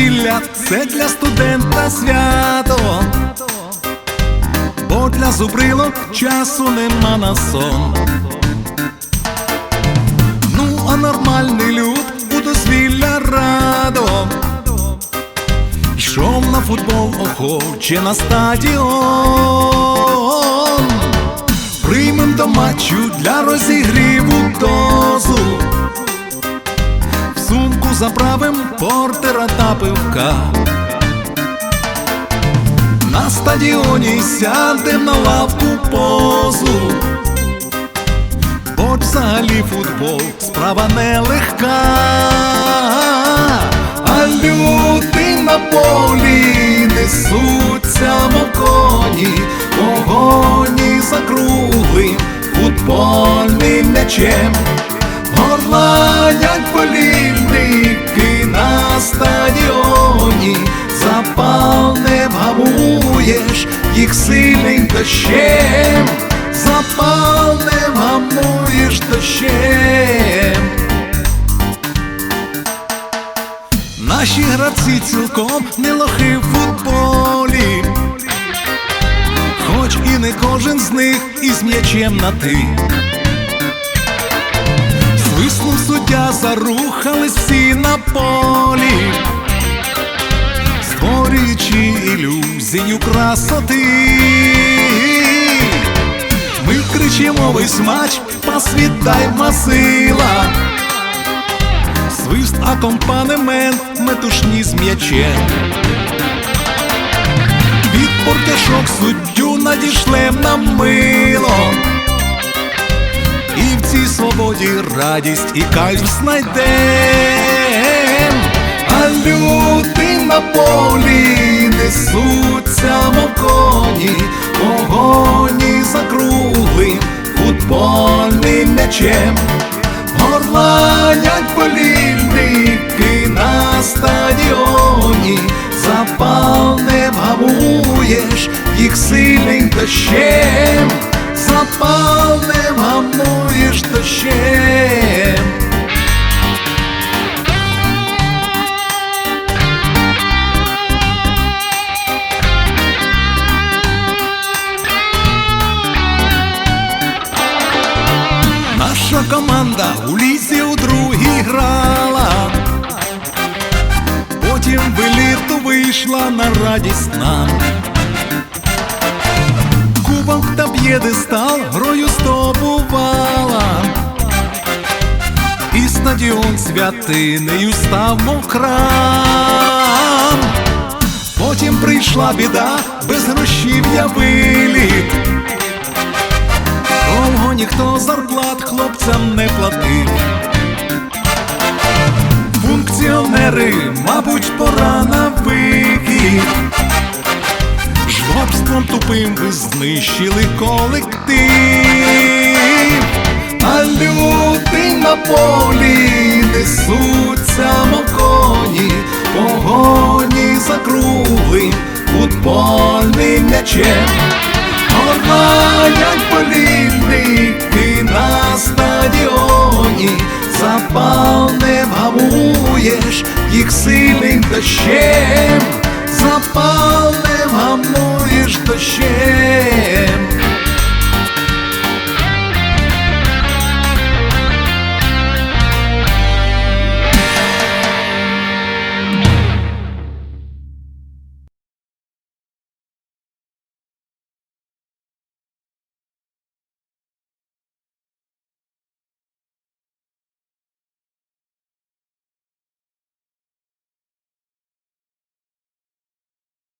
дозвілля це для студента свято, бо для зубрилок часу нема на сон. Ну, а нормальний люд у дозвілля радо. Йшов на футбол охоче на стадіон. Приймем до матчу для розігріву дозу. В сумку заправим портера та пивка. На стадіоні сядем на лавку позу. Бо взагалі футбол справа нелегка, а люди на полі несуться, мов коні, погоні за круглим футбольним м'ячем, горланять болільники на стадіоні, запал не вгамуєш їх сильним дощем, запал не вгамуєш дощем. Наші гравці цілком не лохи в футболі, хоч і не кожен з них із м'ячем на ти. Свиснув суддя, зарухались всі на полі, створюючи ілюзію красоти. Ми кричимо весь матч, пас віддай масила. Свист акомпанемент, метушні з м'ячем. Від портяшок суддю надішлем на мило. І в цій свободі радість і кайф знайдем. А люди на полі несуться, мов коні, погоні за круглим футбольним м'ячем. Горланять болільники на стадіоні, запал не вгамуєш їх сильним дощем, запал команда у лізі у другій грала, потім в еліту вийшла на радість нам. Кубок та п'єдестал грою здобувала, і стадіон святинею став, мов храм. Потім прийшла біда, без грошів я виліт. Ніхто зарплат хлопцям не платив. Функціонери, мабуть, пора на вихід. Жлобством тупим ви знищили колектив, а люди на полі несуться, мов коні, погоні за круглим футбольним м'ячем. Горланять болільники запал не вгамуєш їх сильним дощем, запал не вгамуєш дощем.